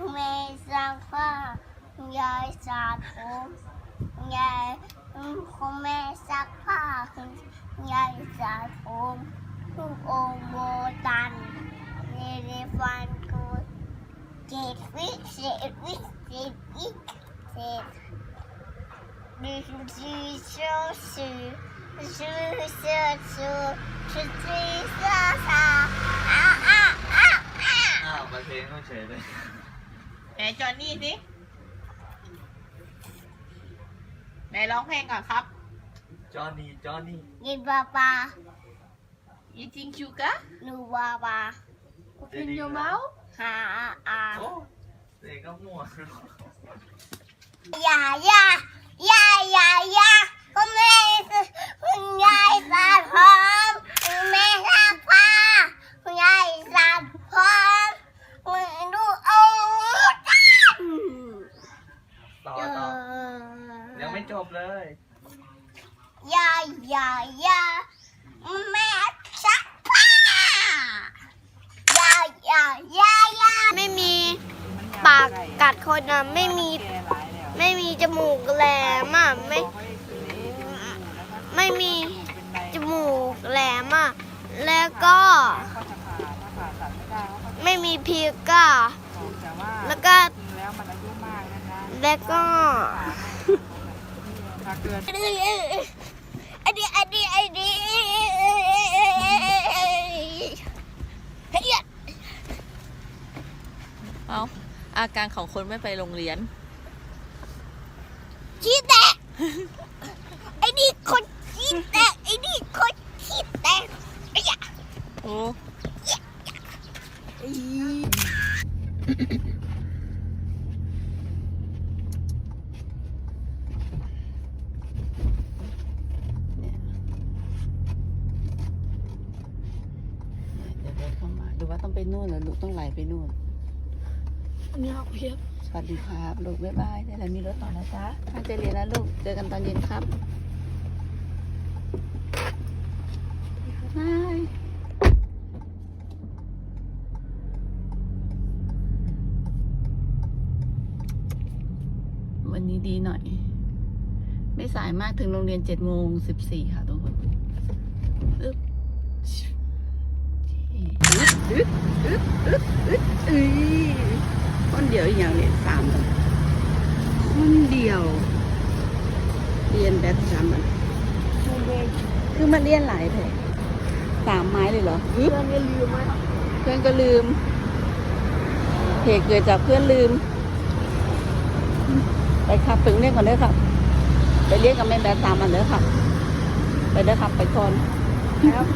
คุณแม่ซักผ้าคุณยายสระผมคุณยายคุณแม่ซักผ้าคุณยายสระผมคุณโอโบตันเนเไหนจอนนี่สิไหนร้องเพลงก่อนครับ จอห์นนี่จอห์นนี่กินปลาปลา You think sugar หนูปลาปลา in your mouth หาอาโอ้เพลงก็มั่ว อย่าอย่าอย่าอย่าอย่าคุณแม่คุณยายสาดพร้อมคุณแม่ซักผ้าคุณยายสาดพร้อมคุณดูเอาตัน ต่อต่อ ยังไม่จบเลยอย่าอย่าอย่าแม่ซักผ้าอย่าอย่าอย่าอย่าไม่มีปากกัดคนนะไม่มีไม่มีจมูกแหลมอะไม่ไม่มีจมูกแหลมอะแล้วก็ไม่มีพิกอะแต่ว่าแล้วก็จริงแล้วมันอายุมาก นะคะแล้วก็ถ้าเกิดอันนี้อันนี้อันนี้อันนี้เฮ้ยเอาอาการของคนไม่ไปโรงเรียนขี้แตกไอ้นี่คนขี้แตกไอ้นี่คนขี้แตกไอ้ยะโอ้ เดี๋ยวเดินเข้ามา หรือว่าต้องไปนู่นเหรอลูกต้องไหลไปนู่นมีหอกเพียบสวัสดีครับลูกบ๊ายบายเดี๋ยวเรามีรถต่อนะจ๊ะตั้งใจเรียนนะลูกเจอกันตอนเย็นครับบายวันนี้ดีหน่อย ไม่สายมากถึงโรงเรียนเจ็ดโมงสิบสี่ค่ะทุกคนอึ๊บ อึ๊บอึ๊บอึ๊บอึ๊บอึ๊ยคนเดียวอย่างเนี่ยสามคนคนเดียว เรียนแบบสามมันคือมาเรียนหลายแถสามไม้เลยเหรอเพื่อนก็ลืมเพื่อนก็ลืมเหตุเกิดจากเพื่อนลืม ไปครับถึงเรียกก่อนเด้อครับ ไปเรียกกับแม่แบบตามมันเด้อครับ ไปเด้อครับไปก่อนครับ